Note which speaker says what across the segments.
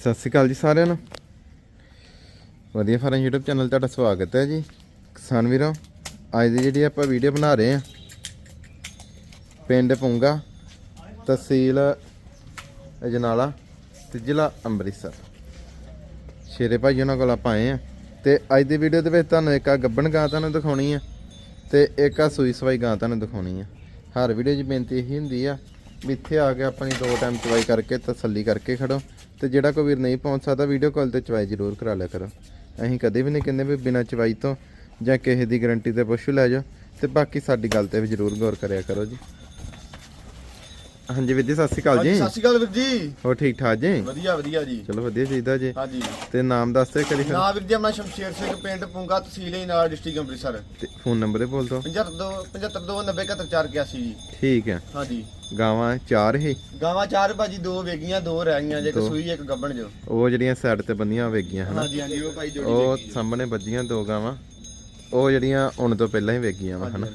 Speaker 1: ਸਤਿ ਸ਼੍ਰੀ ਅਕਾਲ ਜੀ ਸਾਰਿਆਂ ਨੂੰ। ਵਧੀਆ ਫਾਰਮ YouTube ਚੈਨਲ ਤੁਹਾਡਾ ਸਵਾਗਤ ਹੈ ਜੀ। ਕਿਸਾਨ ਵੀਰੋ, ਅੱਜ ਦੀ ਜਿਹੜੀ ਆਪਾਂ ਵੀਡੀਓ ਬਣਾ ਰਹੇ ਹਾਂ, ਪਿੰਡ ਪੁੰਗਾ, ਤਹਿਸੀਲ ਅਜਨਾਲਾ ਤੇ ਜ਼ਿਲ੍ਹਾ ਅੰਮ੍ਰਿਤਸਰ। ਸ਼ੇਰੇ ਭਾਈ ਉਹਨਾਂ ਕੋਲ ਆਪਾਂ ਆਏ ਆ ਤੇ ਅੱਜ ਦੀ ਵੀਡੀਓ ਦੇ ਵਿੱਚ ਤੁਹਾਨੂੰ ਇੱਕ ਆ ਗੱਬਣ ਗਾਂ ਤੁਹਾਨੂੰ ਦਿਖਾਉਣੀ ਆ ਤੇ ਇੱਕ ਆ ਸੂਈ ਸਵਾਈ ਗਾਂ ਤੁਹਾਨੂੰ ਦਿਖਾਉਣੀ ਆ। ਹਰ ਵੀਡੀਓ 'ਚ ਬੇਨਤੀ ਇਹੀ ਹੁੰਦੀ ਆ ਵੀ ਇੱਥੇ ਆ ਕੇ ਆਪਣੀ ਦੋ ਟਾਈਮ ਚਵਾਈ ਕਰਕੇ ਤਸੱਲੀ ਕਰਕੇ ਖੜੋ ਤੇ ਜਿਹੜਾ ਕੋਈ ਵੀਰ ਨਹੀਂ ਪਹੁੰਚ ਸਕਦਾ ਵੀਡੀਓ ਕਾਲ ਤੇ ਚਵਾਈ ਜ਼ਰੂਰ ਕਰਾ ਲਿਆ ਕਰੋ। ਅਸੀਂ ਕਦੇ ਵੀ ਨਹੀਂ ਕਹਿੰਦੇ ਵੀ ਬਿਨਾਂ ਚਵਾਈ ਤੋਂ ਜਾਂ ਕਿਸੇ ਦੀ ਗਾਰੰਟੀ ਤੇ ਪਸ਼ੂ ਲੈ ਜਾਓ। ਤੇ ਬਾਕੀ ਸਾਡੀ ਗੱਲ ਤੇ ਵੀ ਜ਼ਰੂਰ ਗੌਰ ਕਰਿਆ ਕਰੋ ਜੀ। ਹਾਂਜੀ ਵੀਰ ਜੀ ਸਤਿ ਸ਼੍ਰੀ ਅਕਾਲ ਜੀ।
Speaker 2: ਸਤਿ ਸ਼੍ਰੀ ਅਕਾਲ ਵੀਰ ਜੀ।
Speaker 1: ਹੋਰ ਠੀਕ ਠਾਕ ਜੀ?
Speaker 2: ਵਧੀਆ ਵਧੀਆ ਜੀ।
Speaker 1: ਚਲੋ ਵਧੀਆ ਚਾਹੀਦਾ ਜੀ।
Speaker 2: ਹਾਂਜੀ।
Speaker 1: ਤੇ ਨਾਮ ਦੱਸ ਦਿਓ ਕਰੀ
Speaker 2: ਨਾਮ ਵੀਰ ਜੀ ਆਪਣਾ ਸ਼ਮਸ਼ੇਰ ਸਿੰਘ ਪਿੰਡ ਪੁੰਗਾ ਤਹਿਸੀਲ ਨਾਲ ਡਿਸਟ੍ਰਿਕਟ ਅੰਮ੍ਰਿਤਸਰ।
Speaker 1: ਤੇ ਫੋਨ ਨੰਬਰ ਇਹ ਬੋਲ ਦਿਓ।
Speaker 2: 75 7590481 ਜੀ।
Speaker 1: ਠੀਕ ਹੈ।
Speaker 2: ਹਾਂਜੀ।
Speaker 1: ਗਾਵਾਂ ਚਾਰ ਹੀ?
Speaker 2: ਗਾਵਾਂ ਚਾਰ ਭਾਜੀ ਦੋ ਵੇਗੀਆਂ ਦੋ ਰਹਿ ਗਈਆਂ ਜੇ ਇੱਕ
Speaker 1: ਦੋ।
Speaker 2: ਸੂਈ ਇੱਕ ਗੱਬਣ ਜੋ।
Speaker 1: ਉਹ ਜਿਹੜੀਆਂ ਸਾਈਡ ਤੇ ਬੰਦੀਆਂ ਵੇਗੀਆਂ ਹਨਾ?
Speaker 2: ਹਾਂਜੀ ਹਾਂਜੀ ਉਹ ਭਾਈ ਜੋੜੀ
Speaker 1: ਉਹ ਸਾਹਮਣੇ ਵੱਜੀਆਂ ਦੋ ਗਾਵਾਂ। ਉਹ ਜਿਹੜੀਆਂ ਹੁਣ ਤੋਂ ਪਹਿਲਾਂ ਹੀ ਵੇਗੀਆਂ ਵਾ ਹਨਾ?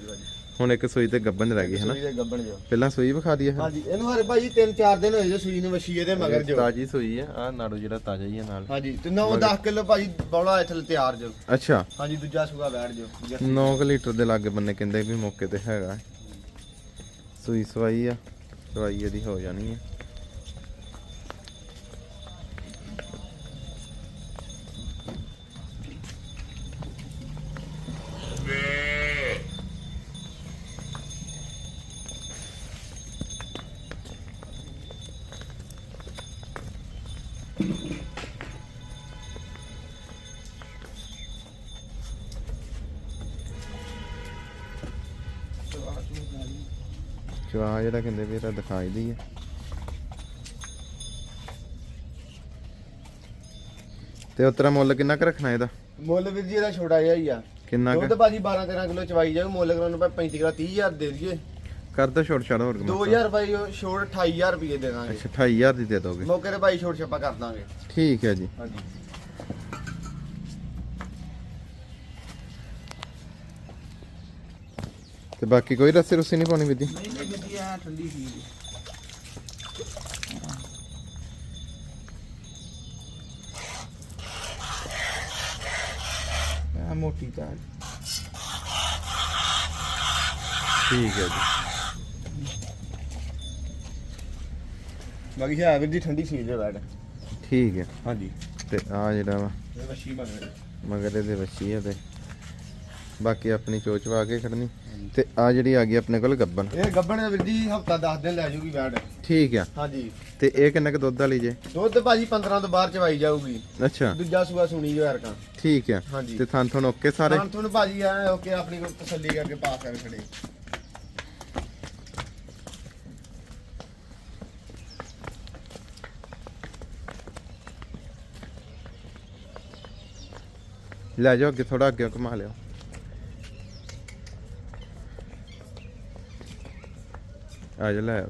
Speaker 1: ਹੁਣ ਇੱਕ ਸੂਈ ਤੇ ਗੱਬਨ ਰਹਿ ਗਈ ਹਨਾ?
Speaker 2: ਸੂਈ ਦੇ ਗੱਬਣ ਜੋ।
Speaker 1: ਪਹਿਲਾਂ ਸੂਈ ਵਿਖਾ ਦਈਏ
Speaker 2: ਹਾਂਜੀ ਇਹਨੂੰ ਹਰੇ ਭਾਜੀ 3-4 ਦਿਨ ਹੋਏ ਜੋ ਸੂਈ ਨੂੰ ਵਸ਼ੀ ਇਹਦੇ ਮਗਰ ਜੋ।
Speaker 1: ਤਾਜੀ ਸੂਈ ਆ ਆ ਨਾੜੂ ਜਿਹੜਾ ਤਾਜ਼ਾ ਹੀ ਆ ਨਾਲ।
Speaker 2: ਹਾਂਜੀ ਤੇ 9-10 ਕਿਲੋ ਭਾਜੀ ਬੌਲਾ ਇੱਥੇ ਤਿਆਰ ਜੋ।
Speaker 1: ਅੱਛਾ।
Speaker 2: ਹਾਂਜੀ ਦੂਜਾ ਸੂਆ ਬੈਠ ਜੋ
Speaker 1: 9 ਲੀਟਰ ਦੇ ਲਾਗੇ ਬੰਨੇ ਕਹਿੰਦੇ ਵੀ ਮੌਕੇ ਤੇ ਹੈਗਾ। ਸੂਈ ਸਵਾਈ ਆ ਸਵਾਈ ਇਹਦੀ ਹੋ ਜਾਣੀ ਆ। ਚਵਾ ਜਿਹੜਾ ਕਹਿੰਦੇ ਵੀ ਇਹਦਾ ਦਿਖਾਈ ਦੀ ਆ। ਤੇ ਉਤਰਾ ਮੁੱਲ ਕਿੰਨਾ ਕੁ ਰੱਖਣਾ ਇਹਦਾ?
Speaker 2: ਮੁੱਲ ਵੀਰ ਜੀ ਇਹਦਾ ਛੋਟਾ ਜਿਹਾ ਹੀ ਆ।
Speaker 1: ਕਿੰਨਾ
Speaker 2: ਦੁੱਧ
Speaker 1: ਕੁ
Speaker 2: ਭਾਜੀ 12-13 ਕਿਲੋ ਚਵਾਈ ਜਾਓ ਮੁੱਲ ਕਰਾਉਣ ਨੂੰ 35 ਕਿਲੋ 30000 ਦੇ ਦਈਏ।
Speaker 1: ਕਰ ਦੋ ਛੋਟ ਛੜ ਹੋਰ ਕਿੰਨਾ
Speaker 2: 2000 ਭਾਈ ਉਹ ਛੋੜ 28000 ਰੁਪਏ ਦੇ ਦਾਂਗੇ
Speaker 1: ਅੱਛਾ 28000 ਦੀ ਦੇ ਦੋਗੇ।
Speaker 2: ਮੌਕੇ ਤੇ ਭਾਈ ਛੋੜ ਛੱਪਾ ਕਰ ਦਾਂਗੇ।
Speaker 1: ਠੀਕ ਹੈ ਜੀ।
Speaker 2: ਹਾਂਜੀ।
Speaker 1: ਤੇ ਬਾਕੀ ਕੋਈ ਰੱਸੀ ਰੁੱਸੀ ਨਹੀਂ ਪਾਉਣੀ ਵੀਦੀ
Speaker 2: ਨਹੀਂ ਨਹੀਂ ਜੀ ਆ ਠੰਡੀ ਸੀ ਆ ਮੋਟੀ ਤਾਂ
Speaker 1: ਠੀਕ ਹੈ ਜੀ।
Speaker 2: ਬਾਕੀ ਹੈ ਵੀਰ ਜੀ ਠੰਡੀ ਸੀ ਜੇ ਬੈਠ।
Speaker 1: ਠੀਕ ਹੈ।
Speaker 2: ਹਾਂਜੀ।
Speaker 1: ਤੇ ਆ ਜਿਹੜਾ ਵਾ
Speaker 2: ਇਹ ਮਗਰ
Speaker 1: ਮਗਰ ਇਹਦੇ ਵੱਛੀ ਆ ਤੇ ਬਾਕੀ ਆਪਣੀ ਚੋਚ ਵਾ ਕੇ ਖੜਨੀ। ਤੇ ਆ ਜਿਹੜੀ ਆ ਗਈ ਆਪਣੇ ਕੋਲ ਗੱਬਨ
Speaker 2: ਇਹ ਗੱਬਣ ਦਾ ਵੀਰ ਜੀ ਹਫਤਾ 10 ਦਿਨ ਲੈ ਜੂਗੀ ਬੈਠ।
Speaker 1: ਠੀਕ ਆ।
Speaker 2: ਹਾਂਜੀ।
Speaker 1: ਤੇ ਇਹ ਕਿੰਨਾ ਕੁ ਦੁੱਧ ਵਾਲੀ ਜੇ?
Speaker 2: ਦੁੱਧ ਭਾਜੀ 15 ਤੋਂ ਬਾਹਰ ਚਵਾਈ ਜਾਊਗੀ।
Speaker 1: ਅੱਛਾ।
Speaker 2: ਦੂਜਾ ਸੂਆ ਸੁਣੀ ਜੋ ਹਰਕਾਂ
Speaker 1: ਠੀਕ ਆ।
Speaker 2: ਹਾਂਜੀ।
Speaker 1: ਤੇ ਥਾਂ ਥਣ ਓਕੇ ਸਾਰੇ?
Speaker 2: ਹਾਂ ਤੁਹਾਨੂੰ ਭਾਜੀ ਆ ਓਕੇ ਆਪਣੀ ਕੋਲ ਤਸੱਲੀ ਕਰਕੇ ਪਾਸ ਕਰ ਖੜੇ
Speaker 1: ਲੈ ਜਾਓ ਅੱਗੇ ਥੋੜਾ ਅੱਗੇ ਘੁਮਾ ਲਿਓ ਆ ਜਾ, ਲੈ ਆਓ।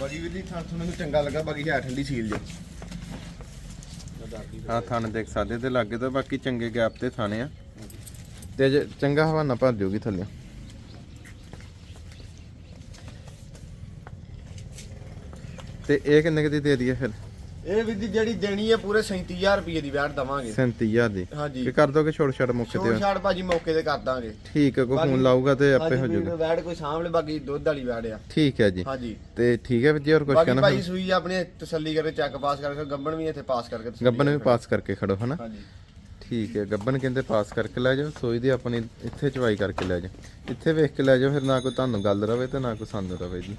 Speaker 2: ਬਾਕੀ ਵੀ ਜੀ ਥਾਂ ਤੁਹਾਨੂੰ ਚੰਗਾ ਲੱਗਾ, ਬਾਕੀ ਹੈ ਠੰਡੀ ਸੀਲ ਜੇ
Speaker 1: ਹਾਂ, ਥਾਣੇ ਦੇਖ ਸਕਦੇ ਤੇ ਲੱਗੇ ਤਾਂ ਬਾਕੀ ਚੰਗੇ ਗੈਪ ਤੇ ਥਾਣੇ ਆ। ਤੇ ਅਜੇ ਚੰਗਾ ਹਵਾਨਾ ਭਰ ਜਾਊਗੀ ਥੱਲੇ। ਤੇ ਇਹ ਕਿੰਨੇ ਕੁ ਦੀ ਦੇ ਦਈਏ ਫਿਰ?
Speaker 2: ਇਹ ਜੀ ਜਿਹੜੀ ਦੇਣੀ ਹੈ ਪੂਰੇ 37000 ਰੁਪਏ ਦੀ ਵੈਟ ਦਵਾਂਗੇ।
Speaker 1: 37000 ਦੀ?
Speaker 2: ਹਾਂਜੀ।
Speaker 1: ਕਿ ਕਰ ਦੋਗੇ ਛੋੜ ਛੜ ਮੌਕੇ
Speaker 2: ਛੋੜ
Speaker 1: ਤੇ
Speaker 2: ਛਾੜ ਭਾਜੀ ਮੌਕੇ ਤੇ ਕਰ ਦਾਂਗੇ।
Speaker 1: ਠੀਕ ਹੈ ਕੋਈ ਫੋਨ ਲਾਊਗਾ ਤੇ ਆਪੇ ਹੋ ਜਾਊਗਾ।
Speaker 2: ਵੈਟ ਕੋਈ ਸਾਹਮਣੇ ਬਾਕੀ ਦੁੱਧ ਵਾਲੀ ਵੈਟ ਆ।
Speaker 1: ਠੀਕ ਹੈ ਜੀ।
Speaker 2: ਹਾਂਜੀ।
Speaker 1: ਤੇ ਠੀਕ ਹੈ ਜੀ ਹੋਰ ਕੁਝ
Speaker 2: ਬਾਕੀ
Speaker 1: ਕਹਿਣਾ
Speaker 2: ਭਾਜੀ ਸੂਈ ਆਪਣੇ ਤਸੱਲੀ ਕਰਕੇ ਚੈੱਕ ਪਾਸ ਕਰਕੇ ਗੱਬਣ ਵੀ ਇੱਥੇ ਪਾਸ ਕਰਕੇ
Speaker 1: ਗੱਬਨ ਵੀ। ਪਾਸ ਕਰਕੇ ਖੜੋ ਹਨਾ?
Speaker 2: ਹਾਂਜੀ।
Speaker 1: ਠੀਕ ਹੈ ਗੱਬਨ ਕਹਿੰਦੇ ਪਾਸ ਕਰਕੇ ਲੈ ਜਾਓ ਸੋਈ ਦੀ ਆਪਣੀ ਇੱਥੇ ਚਵਾਈ ਕਰਕੇ ਲੈ ਜਾਓ। ਇੱਥੇ ਵੇਖ ਕੇ ਲੈ ਜਾਓ ਫਿਰ ਨਾ ਕੋਈ ਤੁਹਾਨੂੰ ਗੱਲ ਰਵੇ ਤੇ ਨਾ ਕੋਈ ਸਾਨੂੰ ਰਵੇ ਜੀ।